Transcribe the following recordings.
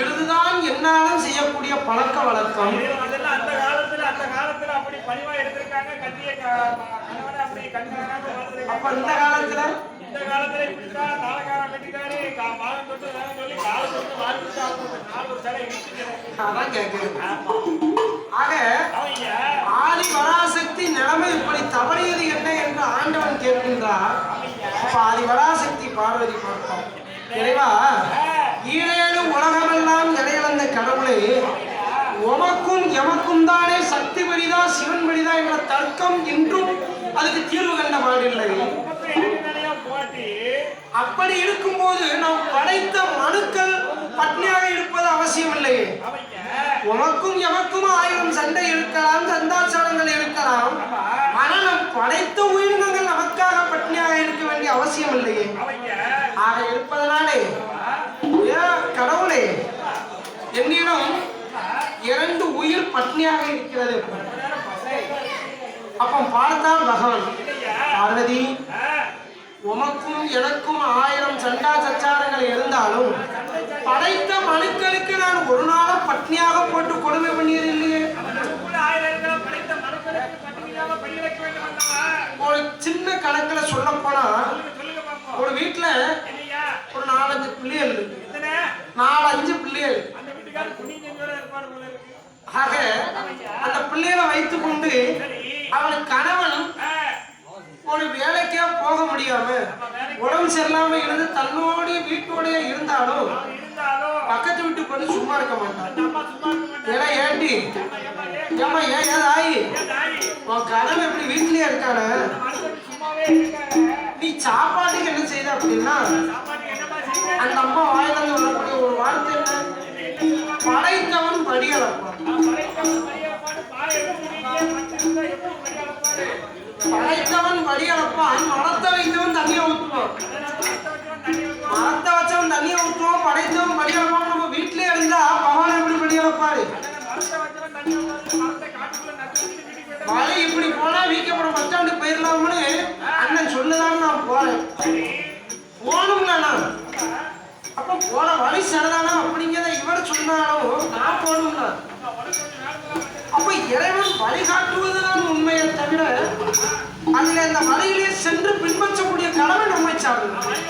இதுதான் என்னாலும் செய்யக்கூடிய பழக்க வழக்கம். அந்த காலத்துல அந்த காலத்துல அப்படி பணிவா எடுத்திருக்காங்க. கட்டிய அப்படி அப்ப. இந்த காலத்துல? இந்த காலத்துல இப்படித்தான் தாளகாரம் கட்டிட்டாரு. பாலம் தொட்டு சொல்லி காலை தொட்டு. அதான். ஆக ஆதி பராசக்தி நிலைமை இப்படி தவறியது என்ன என்று ஆண்டவன் கேட்கின்றார். அப்ப ஆதி பராசக்தி பார்வதி பார்த்தோம் இறைவா ஈரேழு உலகமெல்லாம் இறையிழந்த கடவுளே உமக்கும் எமக்கும் தானே சக்தி பெரிதா சிவன் பெரிதா என்ற தர்க்கம் இன்றும் அதுக்கு தீர்வு கண்ட பாடில்லை. அப்படி இருக்கும்போது நாம் படைத்த மனுக்கள் பட்னியாக இருப்பது அவசியம் இல்லையே உனக்கும் எமக்கும் ஆயிரம் சண்டை இருக்கலாம் சந்தாச்சாரங்கள் இருக்கலாம். ஆனால் நம் படைத்த உயிரினங்கள் நமக்காக பட்னியாக இருக்க வேண்டிய அவசியம் இல்லையே ஆக இருப்பதனாலே கடவுளே என்னிடம் இரண்டு உயிர் பட்னியாக இருக்கிறது. அப்போ பார்த்தால் பகவான். பார்வதி உமக்கும் எனக்கும் ஆயிரம் சண்டா சச்சாரங்கள் இருந்தாலும் படைத்த மனுக்களுக்கு நான் ஒரு நாளும் பட்னியாக போட்டு கொடுமை பண்ணியது இல்லையே ஒரு சின்ன கணக்குல சொல்ல போனா ஒரு வீட்டுல ஒரு நாலஞ்சு பிள்ளைகள் இருக்கு எத்தனை? நாலஞ்சு பிள்ளைகள் அந்த வீட்டுக்காரர் புண்ணியம் செஞ்சவரா இருப்பாரு போல இருக்கு. ஆக அந்த பிள்ளைகளை வைத்துக் கொண்டு சரி. அவன் கணவன் ஆ, ஒரு வேலைக்கே போக முடியாம உடம்பு சரியில்லாம இருந்து தன்னோட வீட்டோட இருந்தாலும் அவர் இருந்தாலும் பக்கத்து வீட்டு பொண்ணு சும்மா இருக்க மாட்டான். ஏன்னா ஏண்டி ஏம்மா, ஏன் ஏன் தாயி? உன் கணவன் இப்படி வீட்லயே இருக்கானே மழை இப்படி போனா வீக்கப்புறம் பஸ் ஸ்டாண்டு போயிடலாம்னு அண்ணன் சொல்லுதான்னு நான் போறேன். போகணும்ல நான் அப்ப போன வழி சரிதானா? அப்படிங்கிறத இவர் சொன்னாலும் நான் போகணும்ல. வந்து அப்ப இறைவன் வழிகாட்டுவதுதான் உண்மையை தவிர அதுல இந்த மலையிலேயே சென்று பின்பற்றக்கூடிய கடமை நம்மை சார்ந்தது.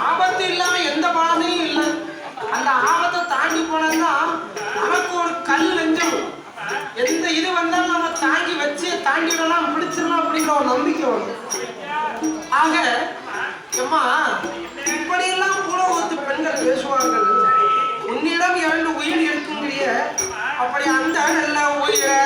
ஆபத்து இல்லாம எந்த பாதையும் இல்லை. அந்த ஆபத்தை போனோம்னா நமக்கு ஒரு கல் நெஞ்சம் எந்த இது வந்தாலும் நம்ம தாங்கி வச்சு தாங்கிடலாம் பிடிச்சிடலாம் அப்படிங்கிற ஒரு நம்பிக்கை ஒன்று ஆக அம்மா இப்படியெல்லாம் பூலோகத்து பெண்கள் பேசுவாங்க உன்னிடம் இரண்டு உயிர் இருக்குங்கிறிய அப்படி அந்த நல்ல உயிரை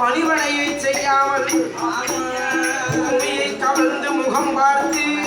பணிவனையை செய்யாமல் பூமியை கவிழ்ந்து முகம் பார்த்து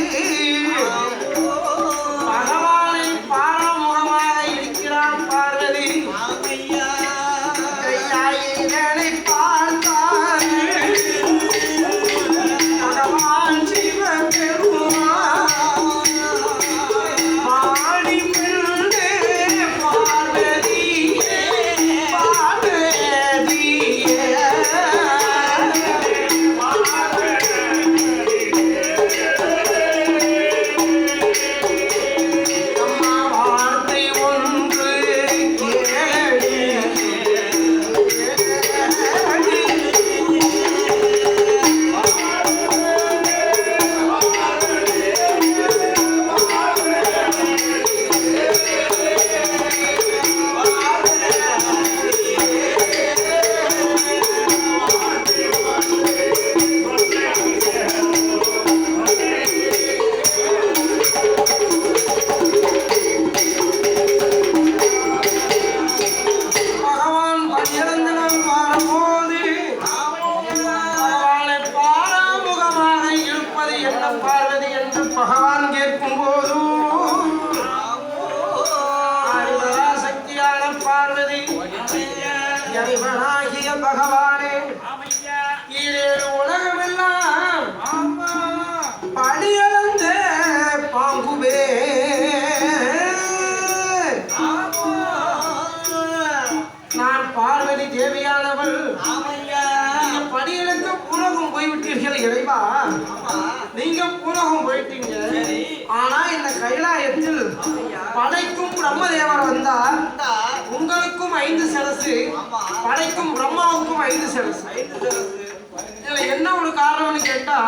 உலகம் போயிட்டீங்க. ஆனா இந்த கைலாயத்தில் படைக்கும் பிரம்மதேவர் வந்தார் உங்களுக்கும் ஐந்து சிரசு படைக்கும் பிரம்மாவுக்கும் ஐந்து சிரசு. இதுல என்ன ஒரு காரணம்னு கேட்டா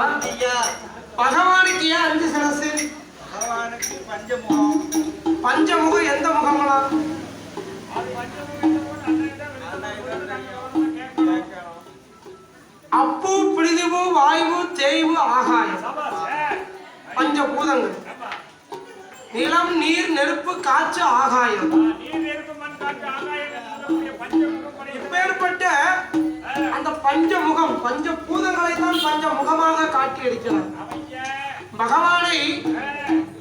பகவானுக்கு ஏன் அஞ்சு சிரசு? பஞ்சமுகம். எந்த முகங்களா? அப்பு பிரிதிவு வாயு தேய்வு ஆகாயம். பஞ்ச பூதங்கள் நிலம் நீர் நெருப்பு காற்று ஆகாயம். இப்பேற்பட்ட அந்த பஞ்சமுகம் பஞ்ச பூதங்களை தான் பஞ்ச முகமாக காட்டியிருக்கிறார் பகவானை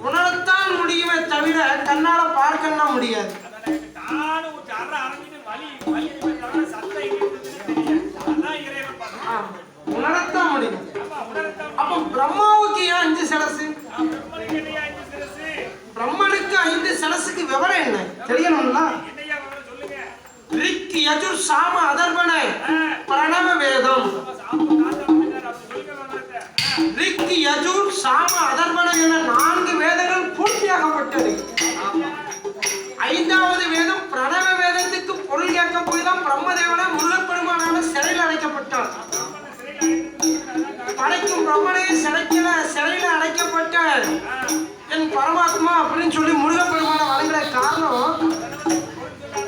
உணரத்தான் முடியுமே தவிர கண்ணால பார்க்கன்னா முடியாது. ஆ, உணரத்தான் முடியும் அப்ப பிரம்மாவுக்கு ஏன் அஞ்சு சிரசு? பிரம்மனுக்கு ஐந்து சிரசுக்கு விவரம் என்ன? தெரியணும்னா ரிக் யஜுர் சாம அதர்வன பிரணவ வேதம். ரிக் யஜுர் சாம அதர்வன என நான்கு வேதங்கள் பூர்த்தியாகப்பட்டது. ஐந்தாவது வேதம் பிரணவ வேதத்துக்கு பொருள் கேட்க போய் தான் பிரம்மதேவன முருகப்பெருமானான சிறையில் அடைக்கப்பட்டார் படைக்கும் பிரம்மனை சிறைக்கில சிறையில் அடைக்கப்பட்ட என் பரமாத்மா அப்படின்னு சொல்லி முருகப்பெருமான வழங்குற காரணம்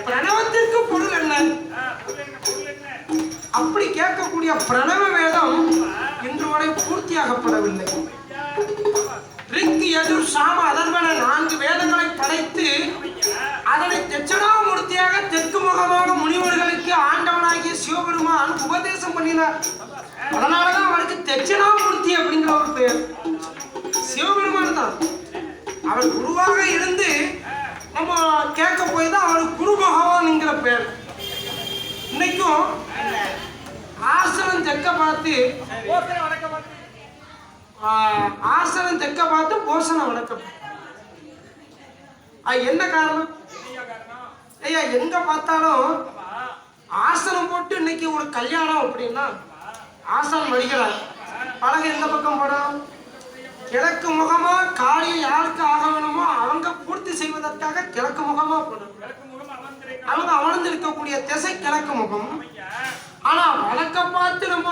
பிரணவத்திற்கு பொருள் என்ன? அப்படி கேட்கக்கூடிய பிரணவ வேதம் இன்று வரை பூர்த்தியாகப்படவில்லை தெற்க பார்த்து போசனம் வணக்கம். அது என்ன காரணம்? ஐயா எங்க பார்த்தாலும் ஆசனம் போட்டு இன்னைக்கு ஒரு கல்யாணம் அப்படின்னா ஆசனம் வடிக்கிறார் பழக எந்த பக்கம் போடும் கிழக்கு முகமா காரியம் யாருக்கு ஆக வேணுமோ அவங்க பூர்த்தி செய்வதற்காக கிழக்கு முகமா போடும் அவங்க அமர்ந்திருக்கக்கூடிய திசை கிழக்கு முகம். ஆனா வழக்க பார்த்து நம்ம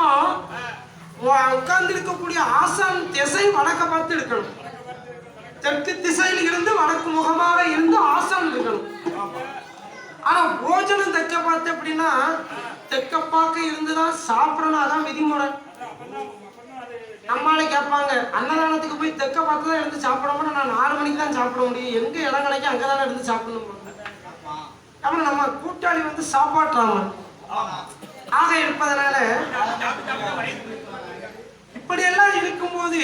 உட்கார்ந்து இருக்கக்கூடிய ஆசான் திசை வடக்க பார்த்து இருக்கணும் தெற்கு திசையில் இருந்து வடக்கு முகமாக இருந்து ஆசான் இருக்கணும் ஆனா போஜனம் தெற்க பார்த்து எப்படின்னா தெற்க பார்க்க இருந்துதான் சாப்பிடணும் அதான் விதிமுறை. நம்மளால கேட்பாங்க அன்னதானத்துக்கு போய் தெற்க பார்த்து தான் இருந்து சாப்பிடணும் நான் நாலு மணிக்கு தான் சாப்பிட முடியும். எங்க இடம் கிடைக்கும் அங்கதானே இருந்து சாப்பிடணும் அப்புறம் நம்ம கூட்டாளி வந்து சாப்பாட்டுறாங்க. ஆக இருப்பதனால இப்படியெல்லாம் இருக்கும்போது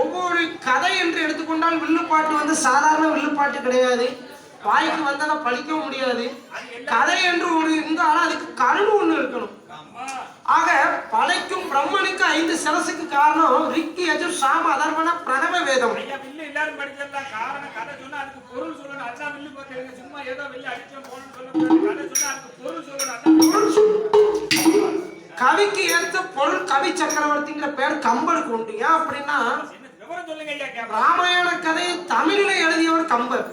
ஒவ்வொரு கதை என்று எடுத்துக்கொண்டால் வில்லுப்பாட்டு வந்து சாதாரண வில்லுப்பாட்டு கிடையாது. வாய்க்கு வந்ததை பழிக்கவும் முடியாது. கதை என்று ஒரு இருந்தாலும் அதுக்கு கருணு ஒண்ணு இருக்கணும். ஆக படைக்கும் பிரம்மனுக்கு ஐந்து சிரசுக்கு காரணம் ரிக்கி யஜுர் சாம அதர்வன பிரணவ வேதம். பொருள் சொல்லணும். கவிக்கு ஏற்ற பொருள் கவி சக்கரவர்த்திங்கிற பேர் கம்பனுக்கு உண்டு ஏன் அப்படின்னா ராமாயண கதையை தமிழில் எழுதியவர் கம்பர்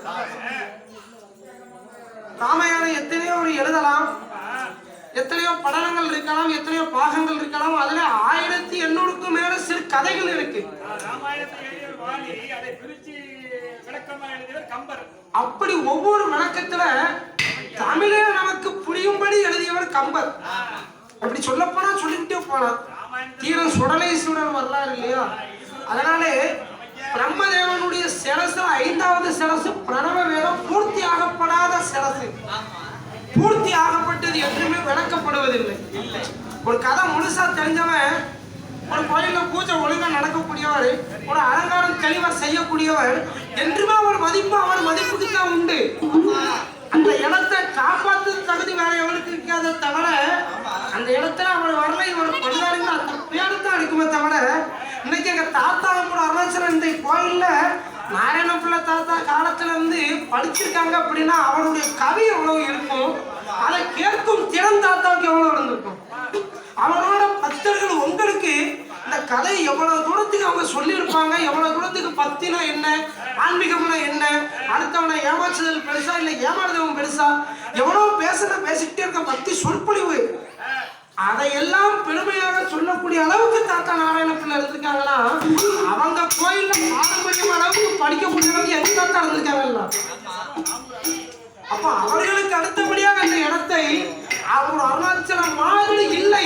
ராமாயணம் எத்தனையோ ஒரு எழுதலாம். எத்தனையோ படனங்கள் இருக்கலாம் எத்தனையோ பாகங்கள் இருக்கலாம். அதுல ஆயிரத்தி எண்ணூறுக்கும் மேல சிறு கதைகள் இருக்கு. அப்படி ஒவ்வொரு விளக்கத்துல தமிழே நமக்கு புரியும்படி எழுதியவர் கம்பர் அப்படி சொல்ல போனா சொல்லிக்கிட்டே போலாம் ராமாயணத்தை தீரன் வரலாறு இல்லையா? அதனாலே பிரம்மதேவனுடைய சிரசு ஐந்தாவது சிரசு பிரணவ வேதம் பூர்த்தி ஆகப்படாத சிரசு. பூர்த்தி ஆகப்பட்டது என்றுமே விளக்கப்படுவதில்லை. ஒரு கதை முழுசா தெரிஞ்சவன் ஒரு கோயில பூஜை ஒழுங்கா நடக்கக்கூடியவர் ஒரு அலங்காரம் தெளிவா செய்யக்கூடியவர் என்றுமே அவர் மதிப்பு அவர் மதிப்புக்கு தான் உண்டு. அந்த இடத்தை காப்பாற்று தகுதி வேற எவனுக்கு இருக்காத தவிர அந்த இடத்துல அவர் வரல இவர் கொண்டாடுங்க அந்த பேரு தான் இருக்குமே தவிர இன்னைக்கு எங்க தாத்தா கூட அருணாச்சலம் இந்த கோயில்ல நாராயண பிள்ளை தாத்தா காலத்துல இருந்து படிச்சிருக்காங்க அப்படின்னா அவனுடைய கவி எவ்வளவு இருக்கும்? அதை கேட்கும் திறன் தாத்தாவுக்கு எவ்வளவு இருந்திருக்கும்? அவனோட பக்தர்கள் உங்களுக்கு இந்த கதை எவ்வளவு தூரத்துக்கு அவங்க சொல்லியிருப்பாங்க? எவ்வளவு தூரத்துக்கு பத்தினா என்ன? ஆன்மீகம்னா என்ன? அடுத்தவனை ஏமாற்றுதல் பெருசா இல்லை ஏமாறுதவன் பெருசா? எவ்வளவு பேசுகிற பேசிக்கிட்டே இருக்க பக்தி சொற்பொழிவு அதையெல்லாம் பெருமையாக சொல்லக்கூடிய அளவுக்கு தாத்தா நாராயண பிள்ளை இருந்திருக்காங்கன்னா அவங்க கோயில்ல பாரம்பரியம் அளவுக்கு படிக்கக்கூடிய அளவுக்கு எங்க தாத்தா இருந்திருக்காங்கல்ல அப்ப அவர்களுக்கு அடுத்தபடியாக அந்த இடத்தை அவர் அருணாச்சலம் மாதிரி இல்லை.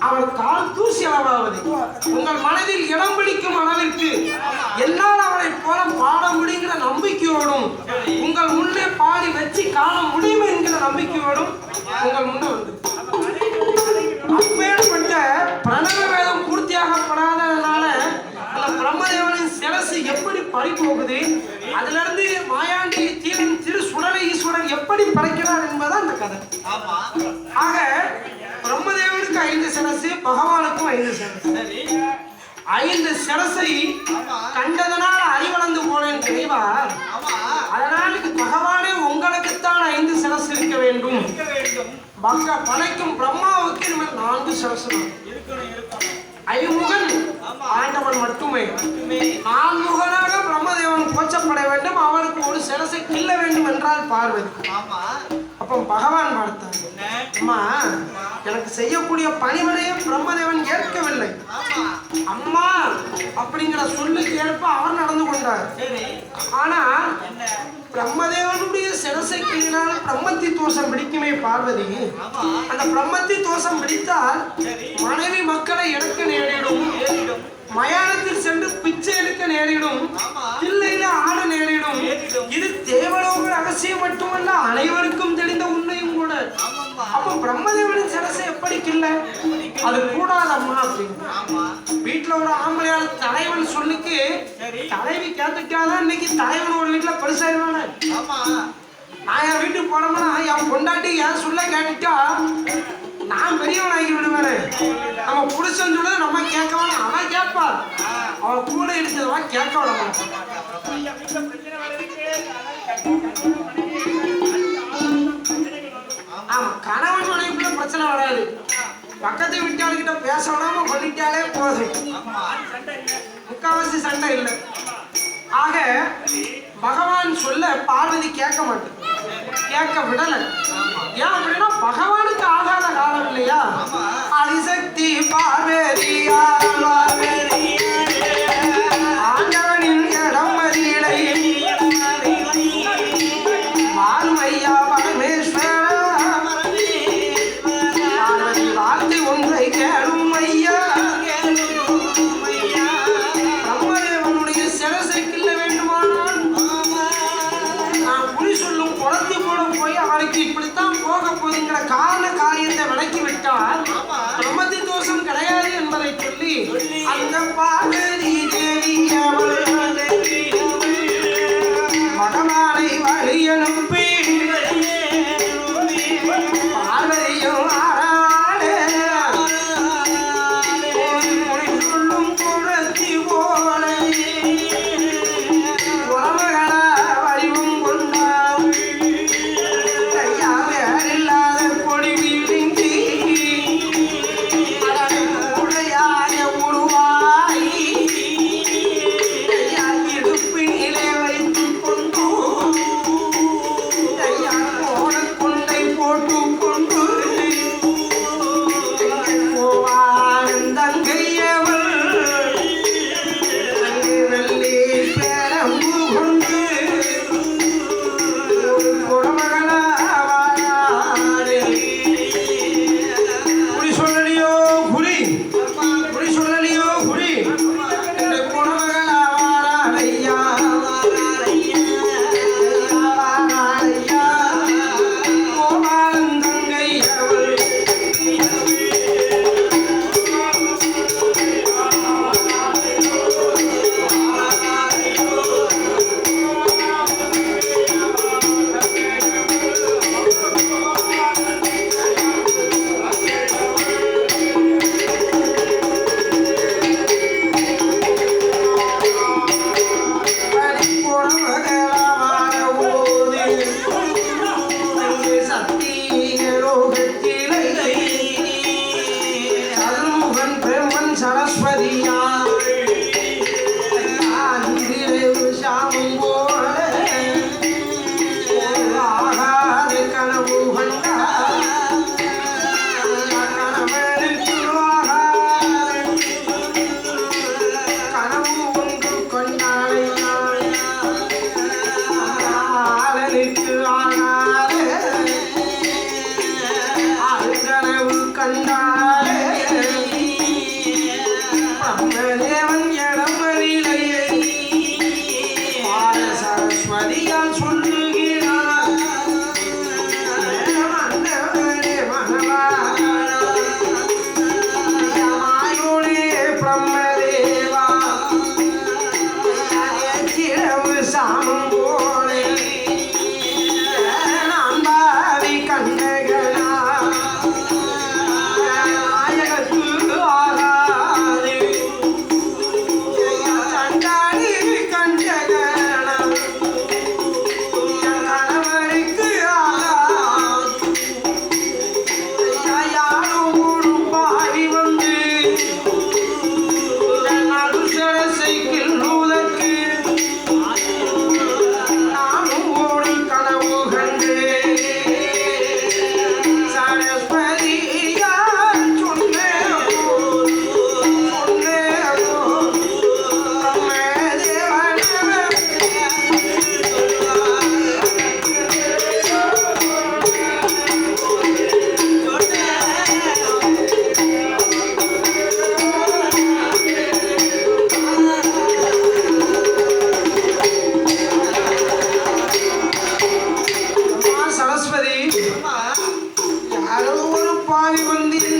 அவள் கால் தூசி அளவாவது. உங்கள் மனதில் இடம் பிடிக்கும் அளவிற்கு என்னால் அவளை போல பாட முடியுங்கிற நம்பிக்கையோடும் உங்கள் முன்னே பாடி வச்சு காண முடியும் என்கிற நம்பிக்கையோடும் உங்கள் முன்னே வந்து. அப்பேற்பட்ட பிரணவ வேதம் பூர்த்தியாகப்படாததுனால அந்த பிரம்மதேவனின் சிரசு எப்படி பறி போகுது அதுல இருந்து மாயாண்டி தீவின் திரு சுடலை ஈஸ்வரன் எப்படி படைக்கிறார் என்பதுதான் அந்த கதை. சிரசு பகவானுக்கும் ஐந்து சிரசு. சரி ஐந்து சிரசை கண்டதனால் அறிவளந்து போனேன் தெளிவார் ஆமா அதனால் பகவானே உங்களுக்குத்தான் ஐந்து சிரசு இருக்க வேண்டும். பக்க படைக்கும் பிரம்மாவுக்கு நான்கு சிரசு ஐமுகன் ஆண்டவன் மட்டுமே. நான்முகனாக பிரம்மதேவன் போற்றப்பட வேண்டும். அவனுக்கு ஒரு சிரசை கிள்ள வேண்டும் என்றால் பார்வதி ஆமா. அப்போ பகவான் பார்த்தார். என்ன அம்மா எனக்கு செய்யக்கூடிய பணிவிடையை பிரம்மதேவன் ஏற்கவில்லை. அம்மா அப்படிங்கிற சொல்லுக்கு ஏற்ப அவர் நடந்து கொண்டார். ஆனா பிரம்மதேவனுடைய சிரசை கீழால் பிரம்மத்தி தோஷம் பிடிக்குமே பார்வதி. அந்த பிரம்மத்தி தோஷம் பிடித்தால் மனைவி மக்களை எடுக்க நேரிடும். மயானத்தில் சென்று பிச்சை எடுக்க நேரிடும். ஆமா. தில்லையில ஆட நேரிடும். நேரிடும். இது தேவலோக ரகசியம் மட்டுமல்ல அனைவருக்கும் அப்போ பிரம்மதேவனின் சிரசை எப்படி கில்ல அது கூடாதம்மா அப்படின்னு. வீட்டுல ஒரு ஆம்பளையால் தலைவன் சொல்லுக்கு தலைவி கேட்டுட்டாதான் இன்னைக்கு தலைவன் ஒரு வீட்டுல பெருசாயிருவானே நான் என் வீட்டுக்கு போனோம்னா என் பொண்டாட்டி என் சொல்ல கேட்டுட்டா நான் பெரியவன் ஆகி விடுவேன். நம்ம புருஷன் சொல்ல நம்ம கேட்க வேணாம் அவன் கேட்பா. அவன் கூட இருக்கிறதெல்லாம் கேட்க விட மாட்டான் ஆமா கணவன் மனைவிக்குள்ள பிரச்சனை வராது. பக்கத்து வீட்டாளுகிட்ட பேச விடாம பண்ணிட்டாலே போதும். ஆமா சண்டை இல்லை. முக்காவாசி சண்டை இல்லை ஆக பகவான் சொல்ல பார்வதி கேட்க மாட்டேன். கேட்க விடல. ஏன் அப்படின்னா பகவானுக்கு ஆகாத காலம் இல்லையா? அதிசக்தி பார்வதியா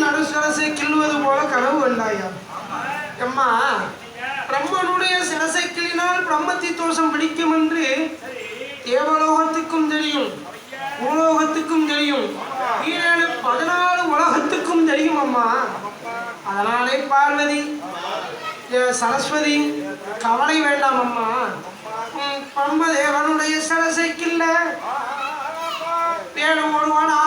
நடுசரசை கிள்ளுவது போல கனவு கண்டாயா அம்மா பிரம்மனுடைய சிரசை கிள்ளினால் பிரம்மத்தி தோஷம் பிடிக்கும் என்று தேவலோகத்துக்கும் தெரியும் பூலோகத்துக்கும் தெரியும் ஈரேழு பதினாலு உலகத்துக்கும் தெரியும் அம்மா. அதனாலே பார்வதி சரஸ்வதி கவலை வேண்டாம் அம்மா. உம், பிரம்மதேவனுடைய சரசைக்கில்ல வேணும் ஒருவனா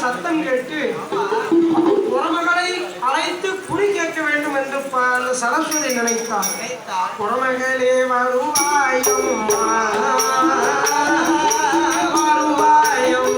சத்தம் கேட்டு குரமகளை அழைத்து குடி கேட்க வேண்டும் என்று சரஸ்வதி நினைத்தார். குரமகளே வருவாயம்மா. வருவாய்